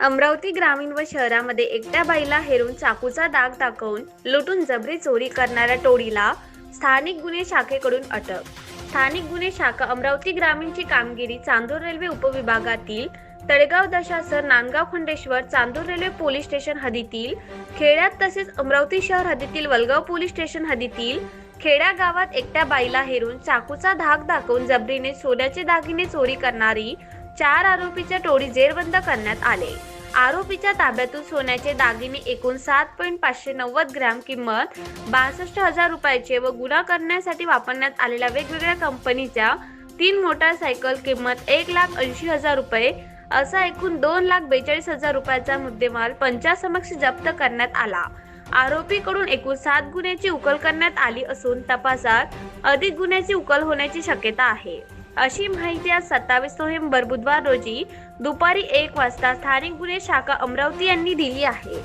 अमरावती ग्रामीण व शहरामध्ये एकट्या बाईला हेरून चाकूचा दाग दाखवून लुटून जबरी चोरी करणाऱ्या टोळीला स्थानिक गुन्हे शाखेकडून अटक. स्थानिक गुन्हे शाखा अमरावती ग्रामीणची कामगिरी Chandur railway उपविभागातील Talegaon Dashasar Nandgaon Khandeshwar Chandur railway police station हद्दीतील खेड्यात तसेच अमरावती शहर हद्दीतील वलगाव पोलीस स्टेशन हद्दीतील खेड्या गावात एकट्या बाईला हेरून चाकूचा धाक दाखवून जबरीने सोन्याचे दागिने चोरी करणारी चार आरोपीच्या टोळी जेरबंद करण्यात आले. आरोपीच्या ताब्यातून सोन्याचे दागिने एकूण सात पॉईंट पाचशे नव्वद ग्रॅम किंमत बासष्ट हजार रुपयाचे व गुन्हा करण्यासाठी वापरण्यात आलेल्या वेगवेगळ्या कंपनीच्या तीन मोटारसायकल किंमत एक लाख ऐंशी हजार रुपये असा एकूण दोन लाख बेचाळीस हजार रुपयाचा मुद्देमाल पंचासमक्ष जप्त करण्यात आला. आरोपीकडून एकूण सात गुन्ह्याची उकल करण्यात आली असून तपासात अधिक गुन्ह्याची उकल होण्याची शक्यता आहे. अशी माहिती आज सत्तावीस नोव्हेंबर बुधवार रोजी दुपारी एक वाजता स्थानिक गुन्हे शाखा अमरावती यांनी दिली आहे.